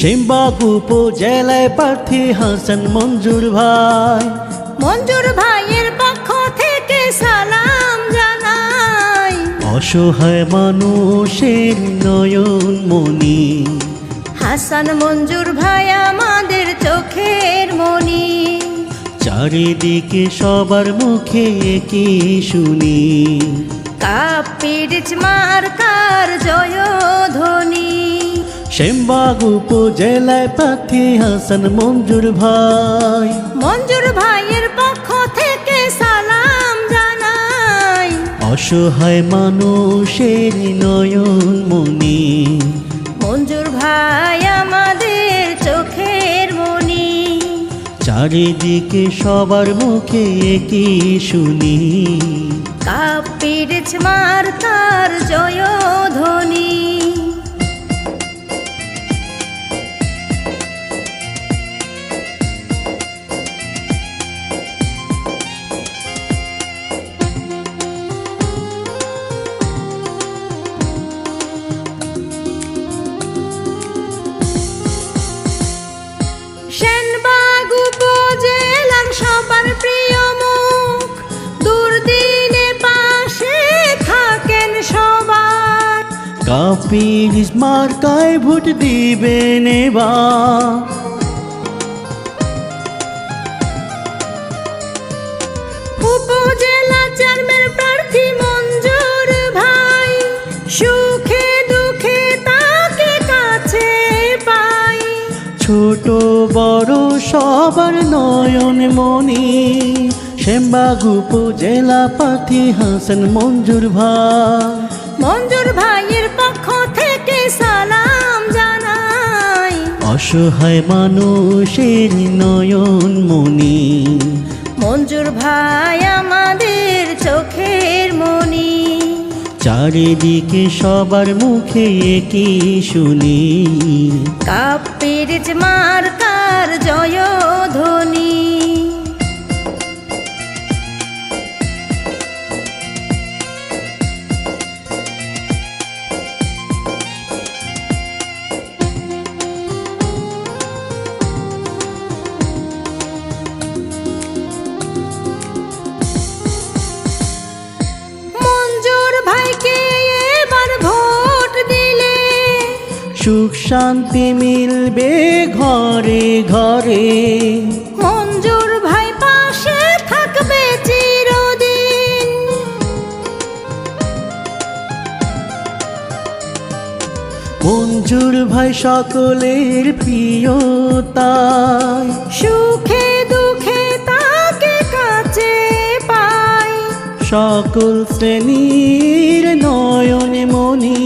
সেমবাগ উপজেলায় প্রার্থী হাসান মঞ্জুর ভাই। মঞ্জুর ভাইয়ের পক্ষ থেকে সালাম জানাই। অসহায় মানুষের নয়ন মনি হাসান মঞ্জুর ভাই আমাদের চোখের মনি চারিদিকে সবার মুখে কি শুনি। কাপিরিচ মার্কার জয় ধ্বনি সেমবাগ উপজেলায় প্রার্থী হাসান মঞ্জুর ভাই। মঞ্জুর ভাইয়ের পক্ষ থেকে সালাম জানাই। অসহায় মানুষের নয়ন মনি মঞ্জুর ভাই আমাদের মনি চারিদিকে সবার মুখে কি শুনি। মার তার জয় ধ্বনি কাপির মার্কায় ভোট দিবেন এবার উপজেলা চেয়ারম্যান প্রার্থী মঞ্জুর ভাই সুখে দুঃখে তাকে কাছে পাই। ছোট বড় সবার নয়ন মনি শ্যামবাগ উপজেলা প্রার্থী হাসান মঞ্জুর ভাই। মঞ্জুর ভাইয়ের অসহায় মানুষের নয়ন মনি মঞ্জুর ভাই আমাদের চোখের মনি চারিদিকে সবার মুখে কি শুনি। কাপিরিচ মার্কার জয় ধনী মঞ্জুর সুখ শান্তি মিলবে ঘরে ঘরে। মঞ্জুর ভাই পাশে থাকবে চিরদিন। মঞ্জুর ভাই সকলের প্রিয় তাই সুখে দুঃখে তাকে কাছে পাই। সকল শ্রেণির নয়ন মনি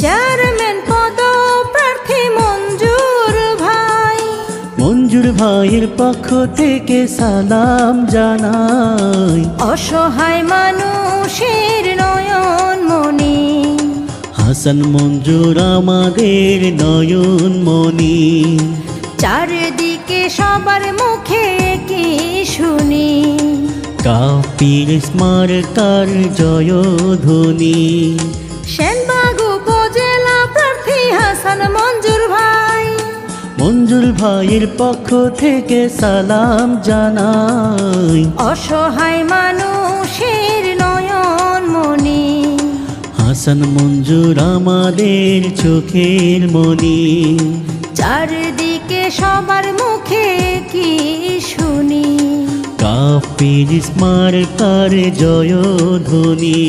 চেয়ারম্যান ভাইয়ের পক্ষ থেকে সালাম জানাই। অসহায় মানুষের নয়ন মনি হাসান মঞ্জুর আমাদের নয়ন মনি চারিদিকে সবার মুখে কি শুনি? কাপির স্মারকার জয় ধ্বনি সেনবাগ উপজেলা প্রার্থী হাসান মঞ্জুর ভাই। মঞ্জুর ভাইয়ের পক্ষ থেকে সালাম জানাই। অসহায় মানুষের নয়ন মনি হাসান মঞ্জুর আমাদের চোখের মনি চারিদিকে সবার মুখে কি শুনি? কাপির স্মারকার জয় ধ্বনি